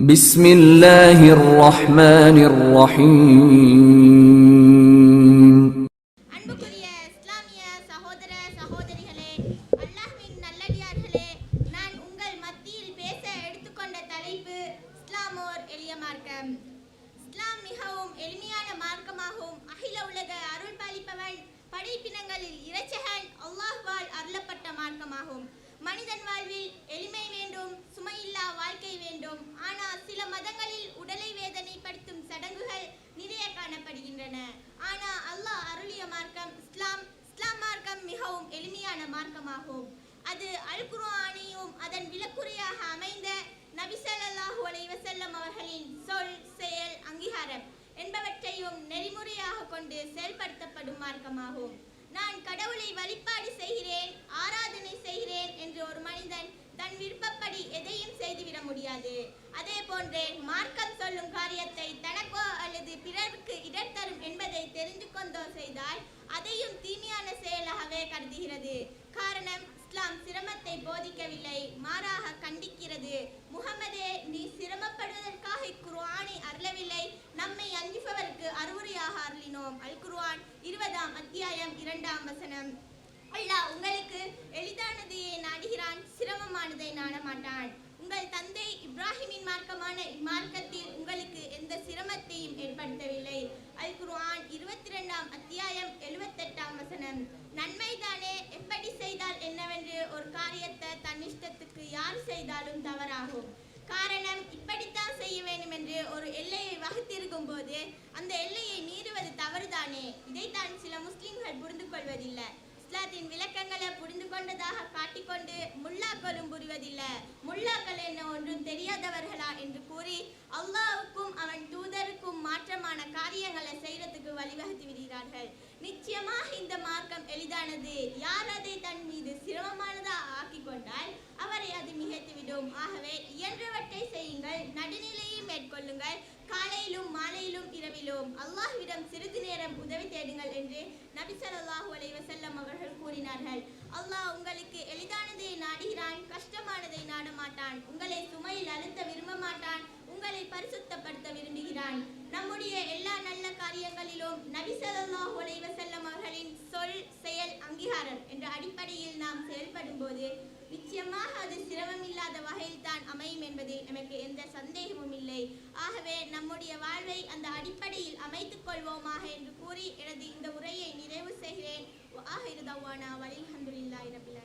بسم الله الرحمن الرحيم அன்புக்குரிய இஸ்லாமிய சகோதர சகோதரிகளே அல்லாஹ்வின் நல்லடியார்களே நான் உங்கள் மத்தியில் பேச எடுத்துக்கொண்ட தலைப்பு இஸ்லாம் ஓர் எளிய மார்க்கம் இஸ்லாம் மிகவும் எளிமையான மார்க்கமாகும் அகில உலக அருள் பாலிப்பவன் படைப்பினங்களில் இறைச்சகன் அல்லாஹ்வால் அருளப்பட்ட மார்க்கமாகும் மனிதன் வாழ்வில் எளிமை இருக்கின்றன. ஆனால் அல்லாஹ் அருளிய மார்க்கம் இஸ்லாம் இஸ்லாம் மார்க்கம் மிகவும் எளிமையான மார்க்கமாகும். அது அல் குர்ஆனையும் அதன் விளக்குறையாக அமைந்த நபி ஸல்லல்லாஹு அலைஹி வஸல்லம் அவர்களின் சொல் செயல் அங்கீகாரம் என்பவற்றையும் நெறிமுறையாக கொண்டு செயல்படுத்தப்படும் மார்க்கமாகும். நான் கடவுளை வழிபாடு செய்கிறேன் ஆராதனை செய்கிறேன் என்று ஒரு மனிதன் தன் விருப்பப்படி எதையும் செய்துவிட முடியாது. அதே போன்றே ஒப்பந்தம் செய்தால் அதையும் தீமையான செயலாகவே கருதுகிறது. காரணம் இஸ்லாம் சிரமத்தை போதிக்கவில்லை. மாறாக கண்டிக்கிறது. முகமதே நீ சிரமப்படுவதற்காக இக்குர்ஆனை அருளவில்லை. நம்மை அஞ்சுபவருக்கு அறிவுரையாக அருளினோம். அல் குர்ஆன் இருபதாம் அத்தியாயம் இரண்டாம் வசனம். அல்லாஹ் உங்களுக்கு எளிதானதையே நாடுகிறான் சிரமமானதை நாடமாட்டான். உங்கள் தந்தை இப்ராஹிமின் மார்க்கமான இம்மார்க்கத்தில் உங்களுக்கு எந்த சிரமத்தையும் ஏற்படுத்தவில்லை அல் குர்ஆன் இருபத்தி ரெண்டாம் அத்தியாயம் எழுபத்தெட்டாம் வசனம் நன்மைதானே? எப்படி செய்தால் என்னவென்று ஒரு காரியத்தை தன் இஷ்டத்துக்கு யார் செய்தாலும் தவறாகும். காரணம் இப்படித்தான் செய்ய வேண்டும் என்று ஒரு எல்லையை வகுத்திருக்கும் போது அந்த எல்லையை மீறுவது தவறுதானே? இதைத்தான் சில முஸ்லிம்கள் புரிந்து கொள்வதில்லை. இஸ்லாத்தின் விளக்கங்களை புரிந்து கொண்டதாக காட்டிக்கொண்டு முல்லாக்களும் புரிவதில்லை. முல்லாக்கள் என்ன ஒன்றும் தெரியாதவர்களா என்று கூறி அல்லாவுக்கும் அவன் தூதருக்கும் மாற்றமான காரியங்களை செய்யறதுக்கு வழிவகுத்து விடுகிறார்கள். நிச்சயமாக இந்த மார்க்க எளிதானது யார் அதை தன் மீது சிரமமானதா ஆக்கி கொண்டால் அவரை அது மிகைத்துவிடும். ஆகவே இயன்றவற்றை செய்யுங்கள். நடுநிலையை மேற்கொள்ளுங்கள். காலையிலும் மாலையிலும் இரவிலும். அல்லாஹ்விடம் சிறிது நேரம் உதவி தேடுங்கள் என்று நபி ஸல்லல்லாஹு அலைஹி வஸல்லம் அவர்கள் கூறினார்கள். அல்லாஹ் உங்களுக்கு எளிதானதை நாடுகிறான் கஷ்டமானதை நாட மாட்டான் உங்களை சுமையில் அழுத்த விரும்ப மாட்டான் உங்களை பரிசுத்தப்படுத்த விரும்புகிறான். நம்முடைய எல்லா நல்ல காரியங்களிலும் நபி ஸல்லல்லாஹு அலைஹி வஸல்லம் செயல் என்ற அடிப்படையில் நாம் செயல்படும் போது நிச்சயமாக அது சிரமம் இல்லாத வகையில் தான் அமையும் என்பதில் நமக்கு எந்த சந்தேகமும் இல்லை. ஆகவே நம்முடைய வாழ்வை அந்த அடிப்படையில் அமைத்துக் கொள்வோமாக என்று கூறி எனது இந்த உரையை நிறைவு செய்கிறேன். ஆஹிரு தவானா. வலில் ஹந்துலில்லாஹி ரபில்